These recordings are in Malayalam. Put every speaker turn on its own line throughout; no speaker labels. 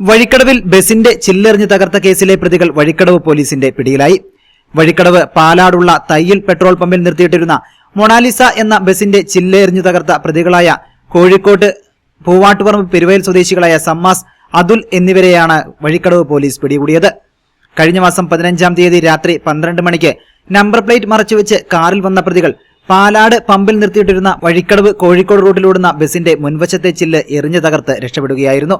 വഴിക്കടവിൽ ബസിന്റെ ചില്ലെറിഞ്ഞ് തകർത്ത കേസിലെ പ്രതികൾ വഴിക്കടവ് പോലീസിന്റെ പിടിയിലായി. വഴിക്കടവ് പാലാടുള്ള തയ്യൽ പെട്രോൾ പമ്പിൽ നിർത്തിയിട്ടിരുന്ന മൊണാലിസ എന്ന ബസിന്റെ ചില്ലെറിഞ്ഞു തകർത്ത പ്രതികളായ കോഴിക്കോട്ട് പൂവാട്ടുപറമ്പ് പെരുവയൽ സ്വദേശികളായ സമ്മാസ് അതുൽ എന്നിവരെയാണ് വഴിക്കടവ് പോലീസ് പിടികൂടിയത്. കഴിഞ്ഞ മാസം പതിനഞ്ചാം തീയതി രാത്രി പന്ത്രണ്ട് മണിക്ക് നമ്പർ പ്ലേറ്റ് മറച്ചുവെച്ച് കാറിൽ വന്ന പ്രതികൾ പാലാട് പമ്പിൽ നിർത്തിയിട്ടിരുന്ന വഴിക്കടവ് കോഴിക്കോട് റൂട്ടിലോടുന്ന ബസിന്റെ മുൻവശത്തെ ചില്ല് എറിഞ്ഞു തകർത്ത് രക്ഷപ്പെടുകയായിരുന്നു.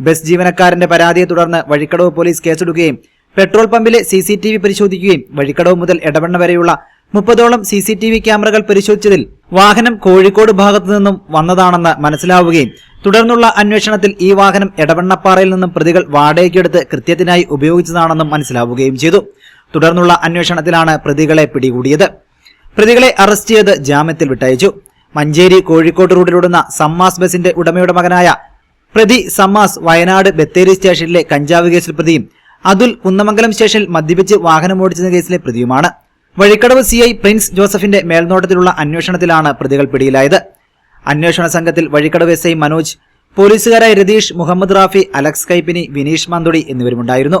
ബസ് ജീവനക്കാരന്റെ പരാതിയെ തുടർന്ന് വഴിക്കടവ് പോലീസ് കേസെടുക്കുകയും പെട്രോൾ പമ്പിലെ സി സി ടി വി പരിശോധിക്കുകയും വഴിക്കടവ് മുതൽ എടവണ്ണ വരെയുള്ള മുപ്പതോളം സി സി ടി വി ക്യാമറകൾ പരിശോധിച്ചതിൽ വാഹനം കോഴിക്കോട് ഭാഗത്തു നിന്നും വന്നതാണെന്ന് മനസ്സിലാവുകയും തുടർന്നുള്ള അന്വേഷണത്തിൽ ഈ വാഹനം എടവണ്ണപ്പാറയിൽ നിന്നും പ്രതികൾ വാടകയ്ക്കെടുത്ത് കൃത്യത്തിനായി ഉപയോഗിച്ചതാണെന്നും മനസ്സിലാവുകയും ചെയ്തു. തുടർന്നുള്ള അന്വേഷണത്തിലാണ് പ്രതികളെ പിടികൂടിയത്. പ്രതികളെ അറസ്റ്റ് ചെയ്ത് ജാമ്യത്തിൽ വിട്ടയച്ചു. മഞ്ചേരി കോഴിക്കോട് റോഡിലൂടുന്ന സമ്മാസ് ബസിന്റെ ഉടമയുടെ മകനായ പ്രതി സമാസ് വയനാട് ബത്തേരി സ്റ്റേഷനിലെ കഞ്ചാവ് കേസിൽ പ്രതിയും അതുൽ കുന്നമംഗലം സ്റ്റേഷനിൽ മദ്യപിച്ച് വാഹനമോടിച്ചെന്ന കേസിലെ പ്രതിയുമാണ്. വഴിക്കടവ് സി പ്രിൻസ് ജോസഫിന്റെ മേൽനോട്ടത്തിലുള്ള അന്വേഷണത്തിലാണ് പ്രതികൾ പിടിയിലായത്. അന്വേഷണ സംഘത്തിൽ വഴിക്കടവ് എസ് മനോജ് പോലീസുകാരായ രതീഷ് മുഹമ്മദ് റാഫി അലക്സ് കൈപ്പിനി വിനീഷ് മാന്തുടി എന്നിവരുമുണ്ടായിരുന്നു.